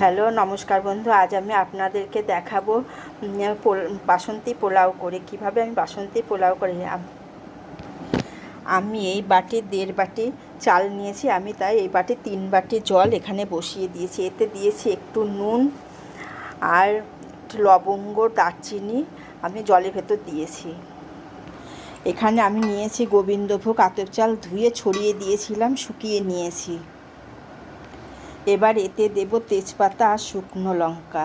Hello, নমস্কার বন্ধু। আজ আমি আপনাদেরকে দেখাবো বাসন্তী পোলাও করে। কীভাবে আমি বাসন্তী পোলাও করি? আমি এই বাটি, দেড় বাটি চাল নিয়েছি। আমি তাই এই বাটি, তিন বাটি জল এখানে বসিয়ে দিয়েছি। এতে দিয়েছি একটু নুন আর লবঙ্গ, দারচিনি আমি জলের ভেতর দিয়েছি। এখানে আমি নিয়েছি গোবিন্দভোগ আতপ চাল। ধুয়ে ছড়িয়ে দিয়েছিলাম, শুকিয়ে নিয়েছি। এবার এতে দেব তেজপাতা আর শুকনো লঙ্কা।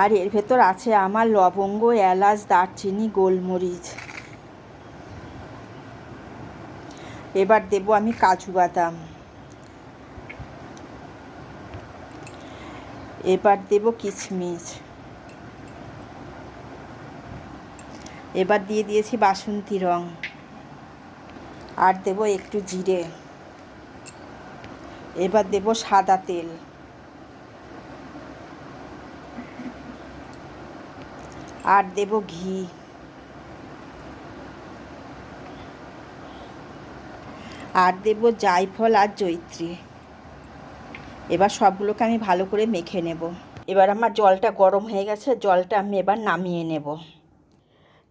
আর এর ভেতর আছে আমার লবঙ্গ, এলাচ, দারচিনি, গোলমরিচ। এবার দেব আমি কাজু বাদাম। এবার দেব কিশমিশ এবার দিয়ে দিয়েছি বাসন্তী রং। আর দেব একটু জিরে। এবার দেব সাদা তেল। আর দেব ঘি। আর দেব জায়ফল আর জৈত্রী এবার সবগুলোকে আমি ভালো করে মেখে নেব। এবার আমার জলটা গরম হয়ে গেছে, জলটা আমি এবার নামিয়ে নেব।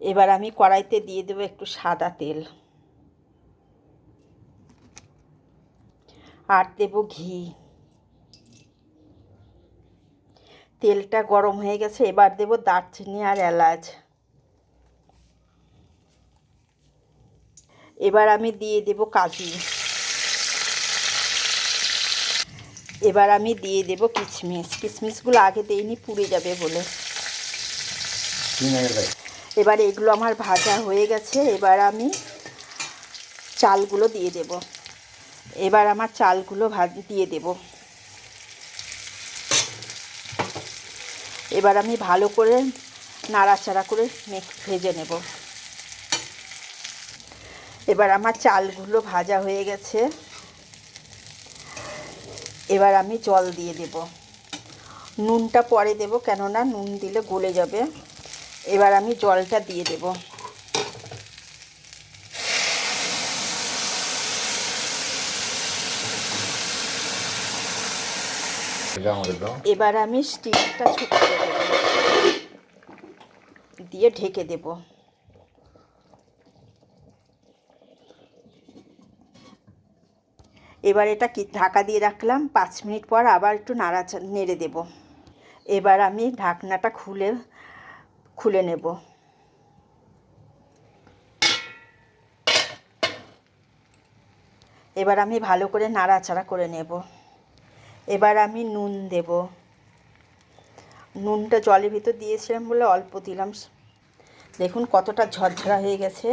এবার আমি কড়াইতে দিয়ে দেবো একটু সাদা তেল। আর দেব ঘি। তেলটা গরম হয়ে গেছে, এবার দেব দারচিনি আর এলাচ। এবার আমি দিয়ে দেব কাজু। এবার আমি দিয়ে দেব কিশমিশ কিশমিশগুলো আগে দিইনি, পুড়ে যাবে বলে। এবার এগুলো আমার ভাজা হয়ে গেছে, এবার আমি চালগুলো দিয়ে দেব। এবার আমার চালগুলো ভাজ দিয়ে দেব। এবার আমি ভালো করে নাড়াচাড়া করে মেখ, ভেজে নেব। এবার আমার চালগুলো ভাজা হয়ে গেছে। এবার আমি জল দিয়ে দেব। নুনটা পরে দেব কেননা নুন দিলে গলে যাবে। এবার আমি জলটা দিয়ে দেব। এবার আমি স্টিকটা ছোট দিয়ে ঢেকে দেব। এবার এটা কি ঢাকা দিয়ে রাখলাম, পাঁচ মিনিট পর আবার একটু নাড়া নেড়ে দেব। এবার আমি ঢাকনাটা খুলে খুলে নেব। এবার আমি ভালো করে নাড়াচাড়া করে নেব। এবার আমি নুন দেব। নুনটা জলের ভিতর দিয়েছিলাম বলে অল্প দিলাম। দেখুন কতটা ঝরঝরা হয়ে গেছে।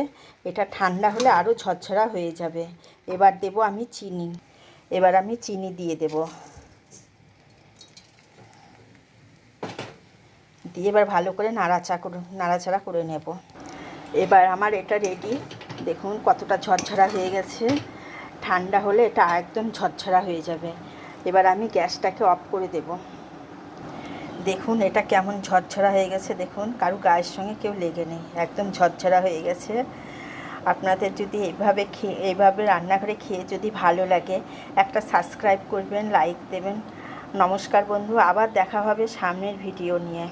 এটা ঠান্ডা হলে আরও ঝরঝরা হয়ে যাবে। এবার দেব আমি চিনি। এবার আমি চিনি দিয়ে দেব। দিয়ে এবার ভালো করে নাড়াচা করে, নাড়াচাড়া করে নেব। এবার আমার এটা রেডি দেখুন কতটা ঝরঝরা হয়ে গেছে। ঠান্ডা হলে এটা একদম ঝরঝরা হয়ে যাবে। এবার আমি গ্যাসটাকে অফ করে দেব। দেখুন, এটা কেমন ঝরঝরা হয়ে গেছে, দেখুন। কারও গায়ের সঙ্গে কেউ লেগে নেই, একদম ঝরঝরা হয়ে গেছে। আপনাদের যদি এইভাবে খেয়ে এইভাবে রান্নাঘরে খেয়ে যদি ভালো লাগে, একটা সাবস্ক্রাইব করবেন, লাইক দেবেন। নমস্কার বন্ধু, আবার দেখা হবে সামনের ভিডিও নিয়ে।